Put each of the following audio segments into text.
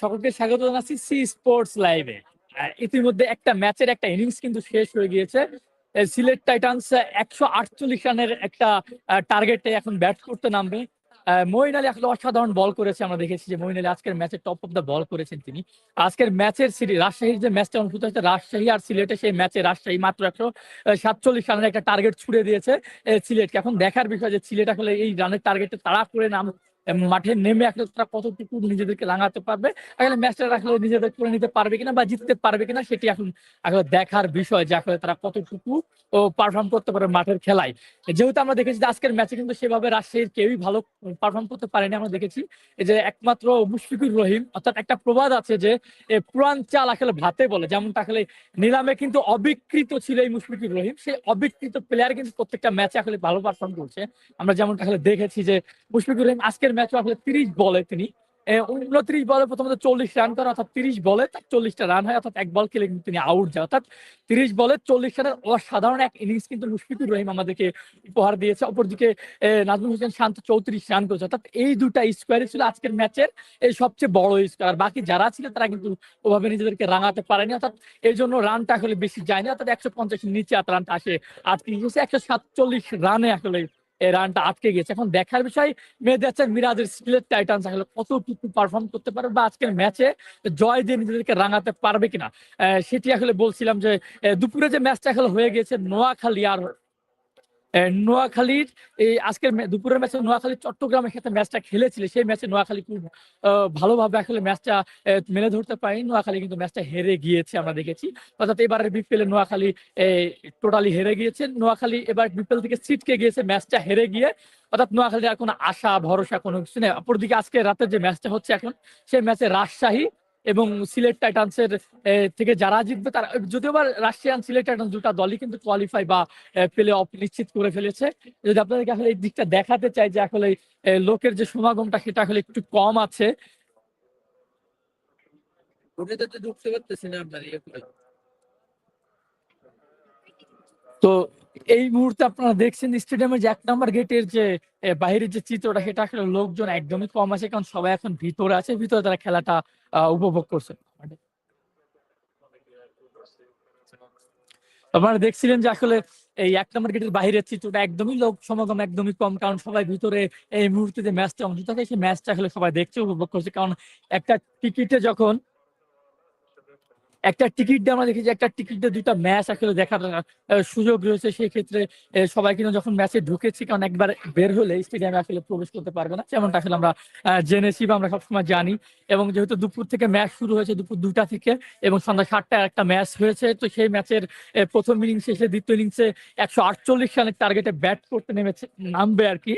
সকলকে স্বাগত জানাচ্ছি সি স্পোর্টস লাইভে ইতিমধ্যে একটা ম্যাচের একটা ইনিংস কিন্তু শেষ হয়ে গিয়েছে। সিলেট টাইটান্স একশো আটচল্লিশ রানের একটা টার্গেটে এখন ব্যাট করতে নামবে। আহ, আলী আসলে অসাধারণ বল করেছে আমরা দেখেছি যে মঈন আলী আজকের ম্যাচে টপ অফ দ্য বল করেছেন তিনি। আজকের ম্যাচের সিরিজ রাজশাহীর যে ম্যাচটা অনুষ্ঠিত হয়েছে রাজশাহী আর সিলেটে সেই ম্যাচে রাজশাহী মাত্র একশো সাতচল্লিশ রানের একটা টার্গেট ছুড়ে দিয়েছে সিলেট সিলেটকে। এখন দেখার বিষয় যে সিলেট আসলে এই রানের টার্গেটে তাড়া করে নাম মাঠে নেমে আসলে তারা কতটুকু নিজেদেরকে লাগাতে পারবে? আসলে ম্যাচটা আসলে নিজেদের করে নিতে পারবে কিনা বা জিততে পারবে কিনা সেটি এখন আসলে দেখার বিষয় যে আসলে তারা কতটুকু, ও পারফর্ম করতে পারে মাঠের খেলায়। যেহেতু আমরা দেখেছি যে আজকের ম্যাচে কিন্তু সেভাবে রাজশাহীর কেউই ভালো পারফর্ম করতে পারেনি, আমরা দেখেছি যে একমাত্র মুশফিকুর রহিম, অর্থাৎ একটা প্রবাদ আছে যে পুরান চাল আসলে ভাতে বলে যেমন আসলে নিলামে কিন্তু অবিকৃত ছিল এই মুশফিকুর রহিম। সেই অবিকৃত প্লেয়ার কিন্তু প্রত্যেকটা ম্যাচে আসলে ভালো পারফর্ম করছে। আমরা যেমন আসলে দেখেছি যে মুশফিকুর রহিম আজকের ম্যাচও আসলে তিরিশ বলে তিনি। উনত্রিশ বলে প্রথমত চল্লিশ রান করে, অর্থাৎ তিরিশ বলে তার চল্লিশটা রান হয়, অর্থাৎ এক বল খেলে কিন্তু তিনি আউট যায়। অর্থাৎ তিরিশ বলে চল্লিশ রানের অসাধারণ এক ইনিংস কিন্তু মুশফিকুর রহিম আমাদেরকে উপহার দিয়েছে। অপরদিকে নাজমুল হোসেন শান্ত চৌত্রিশ রান করেছে। অর্থাৎ এই দুটা স্কোয়ারই ছিল আজকের ম্যাচের এই সবচেয়ে বড় স্কোয়ার বাকি যারা ছিল তারা কিন্তু ওভাবে নিজেদেরকে রাঙাতে পারেনি। অর্থাৎ এই জন্য রানটা আসলে বেশি যায়নি। অর্থাৎ একশো পঞ্চাশের নিচে রানটা আসে আটকে গিয়েছে একশো সাতচল্লিশ রানে আসলে রানটা আটকে গেছে এখন দেখার বিষয় মেয়েদের আছে মিরাজের স্টিলের টাইটান্স আসলে কতটুকু পারফর্ম করতে পারবে বা আজকের ম্যাচে জয় দিয়ে নিজেদেরকে রাঙাতে পারবে কিনা? সেটি আসলে বলছিলাম যে দুপুরে যে ম্যাচটা আসলে হয়ে গেছে নোয়াখালী আর নোয়াখালীর এই আজকের দুপুরের ম্যাচে নোয়াখালী চট্টগ্রামের সাথে ম্যাচটা খেলেছিল। সেই ম্যাচে নোয়াখালী খুব ভালোভাবে আসলে ম্যাচটা মেলে ধরতে পারেনি। নোয়াখালী কিন্তু ম্যাচটা হেরে গিয়েছে আমরা দেখেছি। অর্থাৎ এবারের বিপিএল নোয়াখালী টোটালি হেরে গিয়েছে। নোয়াখালী এবার বিপিএল থেকে ছিটকে গিয়েছে, ম্যাচটা হেরে গিয়ে। অর্থাৎ নোয়াখালীর আর কোনো আশা, ভরসা, কোনো কিছু নেই। অপরদিকে আজকে রাতে যে ম্যাচটা হচ্ছে এখন, সেই ম্যাচে রাজশাহী এবং সিলেট টাইটান্সের থেকে যারা জিতবে তারা যদিও বা রাশিয়ান সিলেট টাইটান্স দুটা দলই কিন্তু কোয়ালিফাই বা প্লে অফ নিশ্চিত করে ফেলেছে। যদি আপনাদেরকে আসলে এই দিকটা দেখাতে চাই যে আসলে লোকের যে সমাগমটা সেটা আসলে একটু কম আছে। ওটাতে ঢুকতে পারতেছি না আপনার তো এই মুহূর্তে আপনারা দেখছেন স্টেডিয়ামের যে এক নম্বর গেটের যে বাইরের যে চিত্রটা, সেটা আসলে লোকজন একদমই কম আছে, কারণ সবাই এখন ভিতরে আছে, ভিতরে তারা খেলাটা উপভোগ করছে। আপনারা দেখছিলেন যে আসলে এই এক নম্বর গেটের বাইরের চিত্রটা একদমই লোক সমাগম একদমই কম, কারণ সবাই ভিতরে এই মুহূর্তে যে ম্যাচটা অনুষ্ঠিত থাকে, সেই ম্যাচটা আসলে সবাই দেখছে, উপভোগ করছে। কারণ একটা টিকিটে যখন একটা টিকিট দিয়ে আমরা দেখি যে একটা টিকিট দিয়ে দুইটা ম্যাচ আসলে দেখার সুযোগ রয়েছে সেই ক্ষেত্রে সবাই কিন্তু যখন ম্যাচে ঢুকেছি, কারণ একবার বের হলে স্টেডিয়ামে আসলে প্রবেশ করতে পারবে না। যেমনটা আসলে আমরা জেনেছি বা আমরা সবসময় জানি। এবং যেহেতু দুপুর থেকে ম্যাচ শুরু হয়েছে দুপুর দুটা থেকে এবং সন্ধ্যা সাতটায় একটা ম্যাচ হয়েছে, তো সেই ম্যাচের প্রথম ইনিংস শেষে দ্বিতীয় ইনিংসে একশো আটচল্লিশ রানের টার্গেটে ব্যাট করতে নেমেছে, নামবে আর কি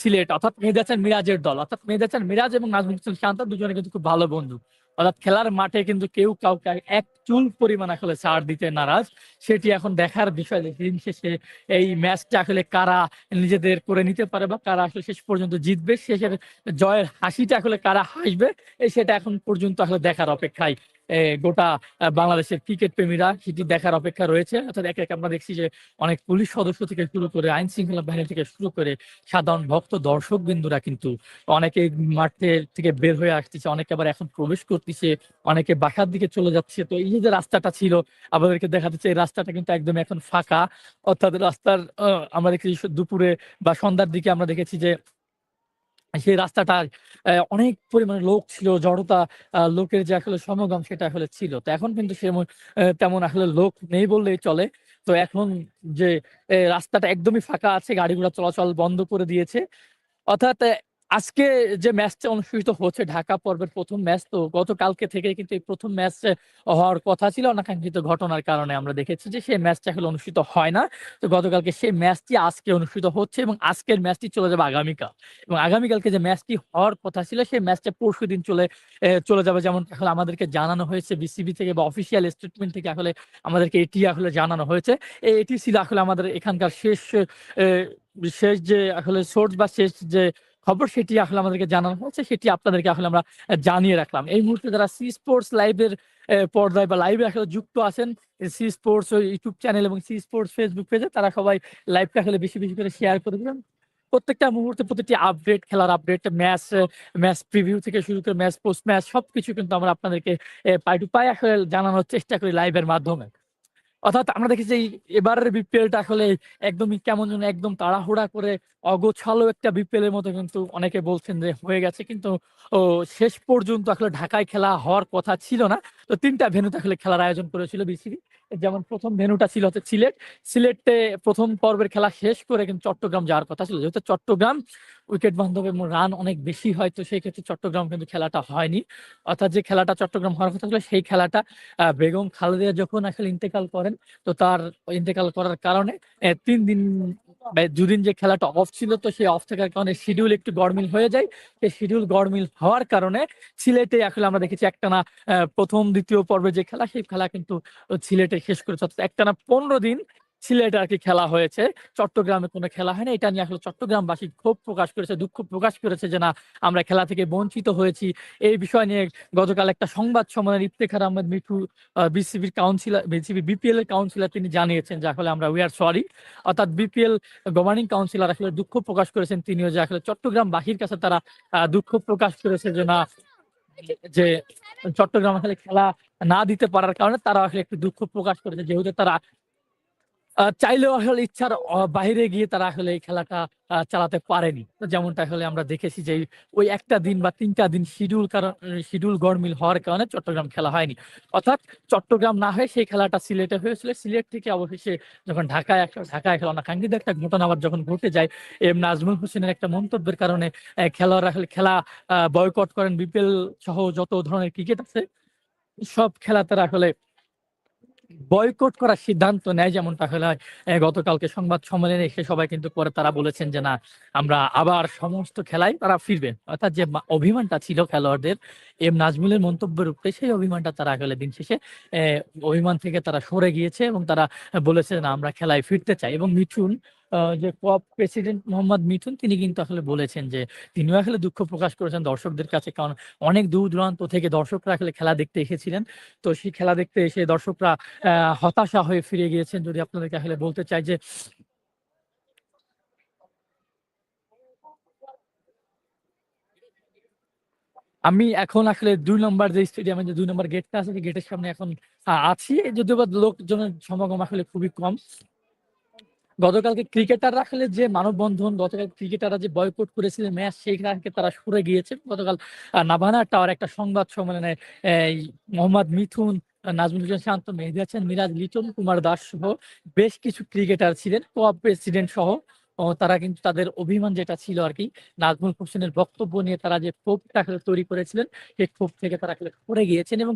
সিলেট। অর্থাৎ মেহেদাচান মিরাজের দল। অর্থাৎ মেহেদাচান মিরাজ এবং নাজমুল হোসেন শান্ত দুজনে কিন্তু খুব ভালো বন্ধু। অর্থাৎ খেলার মাঠে কিন্তু কেউ কাউকে এক চুল পরিমাণ আসলে ছাড় দিতে নারাজ। সেটি এখন দেখার বিষয় দিন শেষে এই ম্যাচটা আসলে কারা নিজেদের করে নিতে পারে বা কারা আসলে শেষ পর্যন্ত জিতবে, শেষের জয়ের হাসিটা আসলে কারা হাসবে সেটা এখন পর্যন্ত আসলে দেখার অপেক্ষায় গোটা বাংলাদেশের ক্রিকেট প্রেমীরা সেটি দেখার অপেক্ষা রয়েছে। অর্থাৎ একে একে আমরা দেখছি যে অনেক পুলিশ সদস্য থেকে শুরু করে, আইন শৃঙ্খলা বাহিনী থেকে শুরু করে সাধারণ ভক্ত দর্শক বিন্দুরা কিন্তু অনেকে মাঠে থেকে বের হয়ে আসতেছে, অনেকে আবার এখন প্রবেশ করতেছে, অনেকে বাসার দিকে চলে যাচ্ছে। তো এই যে রাস্তাটা ছিল, আমাদেরকে দেখা যাচ্ছে এই রাস্তাটা কিন্তু একদম এখন ফাঁকা। অর্থাৎ রাস্তার আমরা দেখেছি দুপুরে বা সন্ধ্যার দিকে আমরা দেখেছি যে সেই রাস্তাটার অনেক পরিমাণে লোক ছিল জড়তা লোকের যে আসলে সমাগম সেটা আসলে ছিল। তো এখন কিন্তু সে তেমন আসলে লোক নেই বললেই চলে। তো এখন যে রাস্তাটা একদমই ফাঁকা আছে গাড়ি ঘোড়া চলাচল বন্ধ করে দিয়েছে। অর্থাৎ আজকে যে ম্যাচটা অনুষ্ঠিত হচ্ছে, ঢাকা পর্বের প্রথম ম্যাচ, তো গতকালকে থেকে কিন্তু এই প্রথম ম্যাচ হওয়ার কথা ছিল। অনাকাঙ্ক্ষিত ঘটনার কারণে আমরা দেখেছি যে সেই ম্যাচটা এখন অনুষ্ঠিত হয় না। তো গতকালকে সেই ম্যাচটি আজকে অনুষ্ঠিত হচ্ছে এবং আজকের ম্যাচটি চলে যাবে আগামীকাল। এবং আগামীকালকে যে ম্যাচটি হওয়ার কথা ছিল, সেই ম্যাচটা পরশু দিন চলে চলে যাবে। যেমন আসলে আমাদেরকে জানানো হয়েছে বিসিবি থেকে বা অফিসিয়াল স্টেটমেন্ট থেকে আসলে আমাদেরকে এটি আসলে জানানো হয়েছে। এটি ছিল আসলে আমাদের এখানকার শেষ শেষ যে আসলে সোর্স বা শেষ যে খবর সেটি আসলে আমাদেরকে জানানো হয়েছে, সেটি আপনাদেরকে আসলে আমরা জানিয়ে রাখলাম। এই মুহূর্তে যারা সি স্পোর্টস লাইভের পর্দায় বা লাইভে আসলে যুক্ত আছেন সি স্পোর্টস ইউটিউব চ্যানেল এবং সি স্পোর্টস ফেসবুক পেজে তারা সবাই লাইভটা আসলে বেশি বেশি করে শেয়ার করে দেবেন। প্রত্যেকটা মুহূর্তে প্রতিটি আপডেট খেলার আপডেট ম্যাচ ম্যাচ প্রিভিউ থেকে শুরু করে ম্যাচ পোস্ট ম্যাচ সবকিছু কিন্তু আমরা আপনাদেরকে পাই টু পাই আসলে জানানোর চেষ্টা করি লাইভের মাধ্যমে। অর্থাৎ আমরা দেখেছি এবারের বিপিএলটা আসলে একদমই কেমন যেন একদম তাড়াহুড়া করে অগোছালো একটা বিপিএল এর মতো কিন্তু অনেকে বলছেন যে হয়ে গেছে। কিন্তু শেষ পর্যন্ত আসলে ঢাকায় খেলা হওয়ার কথা ছিল না। তো তিনটা ভেন্যুতে আসলে খেলার আয়োজন করেছিল বিসিবি যেমন প্রথম ভেন্যুটা ছিল হচ্ছে সিলেট। সিলেটে প্রথম পর্বের খেলা শেষ করে কিন্তু চট্টগ্রাম যাওয়ার কথা ছিল। যেহেতু চট্টগ্রাম উইকেট বান্ধব এবং রান অনেক বেশি হয়, তো সেই ক্ষেত্রে চট্টগ্রাম কিন্তু খেলাটা হয়নি। অর্থাৎ যে খেলাটা চট্টগ্রাম হওয়ার কথা ছিল, সেই খেলাটা বেগম খালেদা যখন আসলে ইন্তেকাল করেন, তো তার ইন্তেকাল করার কারণে তিন দিন দুদিন যে খেলাটা অফ ছিল, তো সেই অফ থাকার কারণে শিডিউল একটু গড়মিল হয়ে যায়। সেই শিডিউল গড়মিল হওয়ার কারণে সিলেটে আসলে আমরা দেখেছি একটানা প্রথম, দ্বিতীয় পর্বে যে খেলা, সেই খেলা কিন্তু সিলেটে শেষ করেছে। অর্থাৎ একটানা পনেরো দিন সিলেটে আর কি খেলা হয়েছে। চট্টগ্রামে কোনো খেলা হয়নি। এটা নিয়ে আসলে চট্টগ্রামবাসী ক্ষোভ প্রকাশ করেছে, দুঃখ প্রকাশ করেছে যে না, আমরা খেলা থেকে বঞ্চিত হয়েছি। এই বিষয় নিয়ে গতকাল একটা সংবাদ সম্মেলনে ইফতেখার আহমেদ মিঠু বিসিবির কাউন্সিলর বিসিবি বিপিএল এর কাউন্সিলর তিনি জানিয়েছেন যে আসলে আমরা উই আর সরি অর্থাৎ বিপিএল গভর্নিং কাউন্সিলর আসলে দুঃখ প্রকাশ করেছেন তিনিও যে আসলে চট্টগ্রামবাসীর কাছে তারা দুঃখ প্রকাশ করেছে যে না, যে চট্টগ্রাম আসলে খেলা না দিতে পারার কারণে তারা আসলে একটু দুঃখ প্রকাশ করেছে। যেহেতু তারা চাইলেও আসলে ইচ্ছার বাইরে গিয়ে তারা আসলে এই খেলাটা চালাতে পারেনি। যেমনটা আসলে আমরা দেখেছি যে ওই একটা দিন বা তিনটা দিন শিডিউল কারণ শিডিউল গড়মিল হওয়ার কারণে চট্টগ্রাম খেলা হয়নি। অর্থাৎ চট্টগ্রাম না হয়ে সেই খেলাটা সিলেটে হয়েছিল। সিলেট থেকে অবশেষে যখন ঢাকায় একটা ঢাকায় খেলা না কাঙ্ক্ষিত একটা ঘটনা আবার যখন ঘটে যায় এম নাজমুল হোসেনের একটা মন্তব্যের কারণে আহ, খেলোয়াড়রা আসলে খেলা বয়কট করেন। বিপিএল সহ যত ধরনের ক্রিকেট আছে সব খেলা তারা আসলে বয়কট করার সিদ্ধান্ত নেয় যেমনটা হলে গতকালকে সংবাদ সম্মেলনে এসে সবাই কিন্তু পরে তারা বলেছেন যে, না, আমরা আবার সমস্ত খেলায় তারা ফিরবেন। অর্থাৎ যে অভিমানটা ছিল খেলোয়াড়দের, এম নাজমুলের মন্তব্যের উপরে সেই অভিমানটা তারা আসলে দিন শেষে অভিমান থেকে তারা সরে গিয়েছে এবং তারা বলেছে না, আমরা খেলায় ফিরতে চাই। এবং মিঠুন যে কপ প্রেসিডেন্ট মোহাম্মদ মিঠুন তিনি কিন্তু আসলে বলেছেন যে, তিনিও আসলে দুঃখ প্রকাশ করেছেন দর্শকদের কাছে। কারণ অনেক দূর দূরান্ত থেকে দর্শকরা আসলে খেলা দেখতে এসেছিলেন। তো সেই খেলা দেখতে এসে দর্শকরা হতাশা হয়ে ফিরে গিয়েছেন। যদি আপনাদেরকে আসলে বলতে চাই যে আমি এখন আসলে দুই নম্বর যে স্টেডিয়ামে, যে দুই নম্বর গেটটা আছে, সেই গেটের সামনে এখন আছি। যদিও বা লোকজনের সমাগম আসলে খুবই কম। গতকালকে ক্রিকেটাররা রাখলে যে মানববন্ধন, গতকাল ক্রিকেটাররা যে বয়কট করেছিলেন ম্যাচ সেইখানে তারা সরে গিয়েছে। গতকাল নাভানা টাওয়ার একটা সংবাদ সম্মেলনে মোহাম্মদ মিথুন নাজমুল হোসেন শান্ত, মেহেদি আছেন মিরাজ লিটন, কুমার দাস সহ বেশ কিছু ক্রিকেটার ছিলেন, কোঅপ প্রেসিডেন্ট সহ। তারা কিন্তু তাদের অভিমান যেটা ছিল আর কি নাজমুল হোসেনের বক্তব্য নিয়ে তারা যে ক্ষোভটা তৈরি করেছিলেন, সেই ক্ষোভ থেকে তারা সরে গিয়েছেন এবং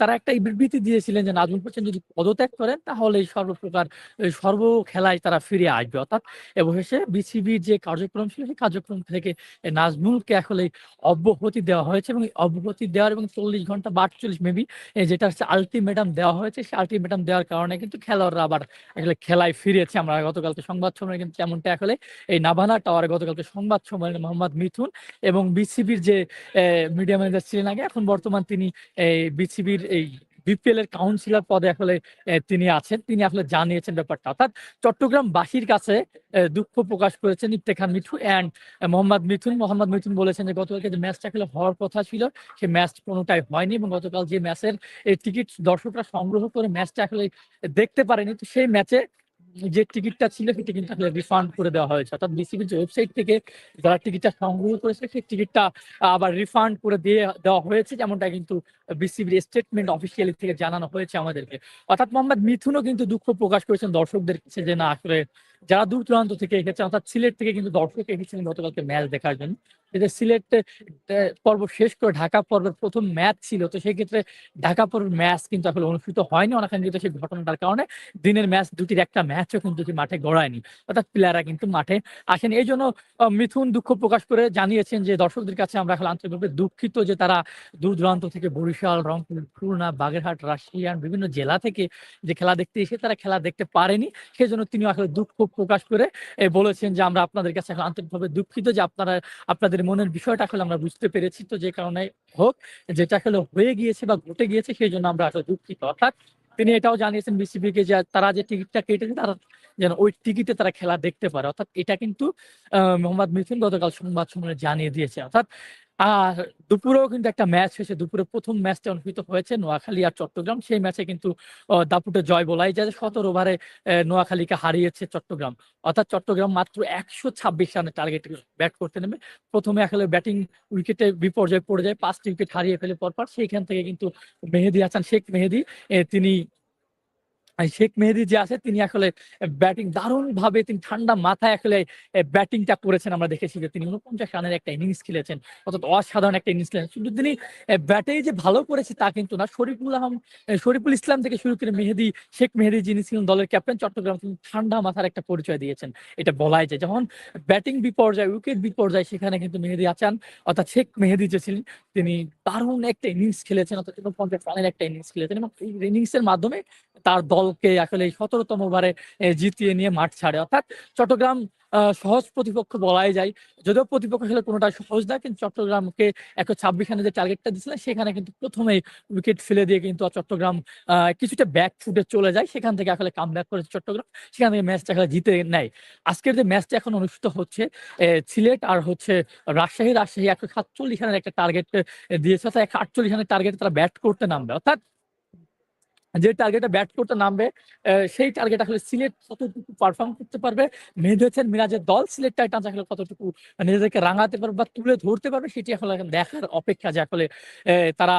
তারা একটা বিবৃতি দিয়েছিলেন যে নাজমুল হোসেন যদি পদত্যাগ করেন, তাহলে সর্বপ্রকার সর্ব খেলায় তারা ফিরে আসবে। অর্থাৎ অবশেষে বিসিবির যে কার্যক্রম ছিল, সেই কার্যক্রম থেকে নাজমুলকে আসলে অব্যাহতি দেওয়া হয়েছে এবং অব্যাহতি দেওয়ার এবং চল্লিশ ঘণ্টা বা আটচল্লিশ মেবি যেটা হচ্ছে আলটিমেটাম দেওয়া হয়েছে, সেই আলটিমেটাম দেওয়ার কারণে কিন্তু খেলোয়াড়রা আবার আসলে খেলায় ফিরেছে। আমরা গতকালকে সংবাদ সম্মেলনে কিন্তু তেমনটা আসলে এই নাভানা টাওয়ারে গতকালকে সংবাদ সম্মেলনে মোহাম্মদ মিথুন এবং বিসিবির যে মিডিয়া ম্যানেজার ছিলেন আগে, এখন বর্তমান তিনি বিসিবির এই বিপিএল এর কাউন্সিলর পদে আসলে তিনি আছেন। তিনি আসলে জানিয়েছেন ব্যাপারটা। অর্থাৎ চট্টগ্রাম বাসীর কাছে দুঃখ প্রকাশ করেছেন ইফতেখার মিঠু অ্যান্ড মোহাম্মদ মিথুন। মোহাম্মদ মিথুন বলেছেন যে, গতকালকে যে ম্যাচটা আসলে হওয়ার কথা ছিল সেই ম্যাচ কোনোটাই হয়নি এবং গতকাল যে ম্যাচের এই টিকিট দর্শকরা সংগ্রহ করে ম্যাচটা আসলে দেখতে পারেনি। তো সেই ম্যাচে যে টিকিটটা ছিল কিন্তু আসলে রিফান্ড করে দেওয়া হয়েছে। অর্থাৎ বিসিবির যে ওয়েবসাইট থেকে যারা টিকিটটা সংগ্রহ করেছে, সেই টিকিটটা আবার রিফান্ড করে দিয়ে দেওয়া হয়েছে, যেমনটা কিন্তু বিসিবির স্টেটমেন্ট অফিসিয়ালি থেকে জানানো হয়েছে আমাদেরকে। অর্থাৎ মোহাম্মদ মিথুনও কিন্তু দুঃখ প্রকাশ করেছেন দর্শকদের কাছে যে না, আসলে যারা দূর দূরান্ত থেকে এসেছে অর্থাৎ সিলেট থেকে কিন্তু দর্শক এসেছিলেন গতকালকে ম্যাচ দেখার জন্য। যে সিলেট পর্ব শেষ করে ঢাকা পর্বের ১ম ম্যাচ ছিল। তো সেক্ষেত্রে ঢাকা পর্বের ম্যাচ কিন্তু আসলে অনুষ্ঠিত হয়নি অনাকাঙ্ক্ষিত সেই ঘটনাটার কারণে। দিনের ম্যাচ দুটির একটা ম্যাচও কিন্তু মাঠে গড়ায়নি। অর্থাৎ প্লেয়াররা কিন্তু মাঠে আসেনি। এই জন্য মিথুন দুঃখ প্রকাশ করে জানিয়েছেন যে, "দর্শকদের কাছে আমরা এখন আন্তরিকভাবে দুঃখিত যে তারা দূর-দূরান্ত থেকে বরিশাল, রংপুর, খুলনা, বাগেরহাট, রাশিয়ান বিভিন্ন জেলা থেকে যে খেলা দেখতে এসে তারা খেলা দেখতে পারেনি। সেজন্য তিনি আসলে দুঃখ প্রকাশ করে বলেছেন যে, "আমরা আপনাদের কাছে এখন আন্তরিকভাবে দুঃখিত যে আপনারা আপনাদের মনের বিষয়টা আসলে আমরা বুঝতে পেরেছি। তো যে কারণে হোক, যেটা আসলে হয়ে গিয়েছে বা ঘটে গিয়েছে সেই জন্য আমরা আসলে দুঃখিত।" অর্থাৎ তিনি এটাও জানিয়েছেন বিসিবিকে যে তারা যে টিকিটটা কেটেছে তারা যেন ওই টিকিটে তারা খেলা দেখতে পারে। অর্থাৎ এটা কিন্তু আহ মোহাম্মদ মিথুন গতকাল সংবাদ সম্মেলনে জানিয়ে দিয়েছে। অর্থাৎ আর দুপুরেও কিন্তু একটা ম্যাচ হয়েছে। দুপুরে প্রথম ম্যাচটা অনুষ্ঠিত হয়েছে নোয়াখালী আর চট্টগ্রাম। সেই ম্যাচে কিন্তু দাপুটে জয় বলাই যায় সতেরো ওভারে নোয়াখালীকে হারিয়েছে চট্টগ্রাম। অর্থাৎ চট্টগ্রাম মাত্র ১২৬ রানের টার্গেট ব্যাট করতে নেমে প্রথমে আসলে ব্যাটিং উইকেটে বিপর্যয় পড়ে যায়। পাঁচটি উইকেট হারিয়ে ফেলে পরপর। সেইখান থেকে কিন্তু মেহেদি হাসান, শেখ মেহেদি তিনি শেখ মেহেদি যে আছে তিনি আসলে ব্যাটিং দারুণভাবে তিনি ঠান্ডা মাথায় আসলে ব্যাটিংটা করেছেন আমরা দেখেছি যে তিনি ৪৯ রানের একটা ইনিংস খেলেছেন। অর্থাৎ অসাধারণ একটা ইনিংস খেলেছেন। শুধু তিনি এ ব্যাটেই যে ভালো করেছে তা কিন্তু না। শরীফুল আহম শরীফুল ইসলাম থেকে শুরু করে মেহেদী, শেখ মেহেদী যিনি ছিলেন দলের ক্যাপ্টেন চট্টগ্রাম তিনি ঠান্ডা মাথার একটা পরিচয় দিয়েছেন। এটা বলাই যায়। যখন ব্যাটিং বিপর্যয়, উইকেট বিপর্যয় সেখানে কিন্তু মেহেদি হাসান অর্থাৎ শেখ মেহেদি যে ছিলেন তিনি দারুণ একটা ইনিংস খেলেছেন অর্থাৎ ৪৯ রানের একটা ইনিংস খেলেছেন এবং এই ইনিংসের মাধ্যমে তার দলকে আসলে এই ১৭তম ওভারে এ জিতিয়ে নিয়ে মাঠ ছাড়ে। অর্থাৎ চট্টগ্রাম সহজ প্রতিপক্ষ বলাই যায়। যদিও প্রতিপক্ষ আসলে কোনটা সহজ না কিন্তু চট্টগ্রামকে ১২৬ রানের যে টার্গেটটা দিয়েছিলেন সেখানে কিন্তু ১ম এই উইকেট ফেলে দিয়ে কিন্তু চট্টগ্রাম কিছুটা ব্যাক ফুটে চলে যায়। সেখান থেকে আসলে কামব্যাক করেছে চট্টগ্রাম। সেখান থেকে ম্যাচটা আসলে জিতে নেয়। আজকের যে ম্যাচটা এখন অনুষ্ঠিত হচ্ছে সিলেট আর হচ্ছে রাজশাহী, রাজশাহী ১৪৭ রানের একটা টার্গেট দিয়েছে। অর্থাৎ ১৪৮ রানের টার্গেটে তারা ব্যাট করতে নামবে। অর্থাৎ যে টার্গেটে ব্যাট করতে নামবে সেই টার্গেট আসলে সিলেট কতটুকু পারফর্ম করতে পারবে, মেহেদী মিরাজের দল সিলেট টাইটান্স আসলে কতটুকু নিজেদেরকে রাঙাতে পারবে বা তুলে ধরতে পারবে সেটি আসলে দেখার অপেক্ষা যে আসলে তারা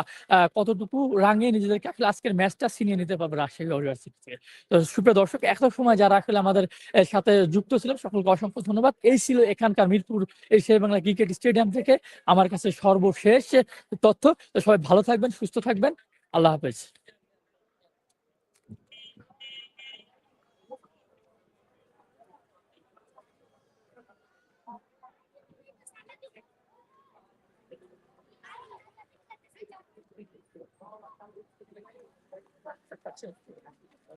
কতটুকু রাঙিয়ে নিজেদেরকে আসলে আজকের ম্যাচটা ছিনিয়ে নিতে পারবে রাজশাহী ওয়ারিয়র্স থেকে। তো সুপ্রিয় দর্শক এত সময় যারা আসলে আমাদের সাথে যুক্ত ছিল সকলকে অসংখ্য ধন্যবাদ। এই ছিল এখানকার মিরপুর এই শেরেবাংলা ক্রিকেট স্টেডিয়াম থেকে আমার কাছে সর্বশেষ তথ্য। তো সবাই ভালো থাকবেন, সুস্থ থাকবেন। আল্লাহ হাফেজ। ちょっと待って。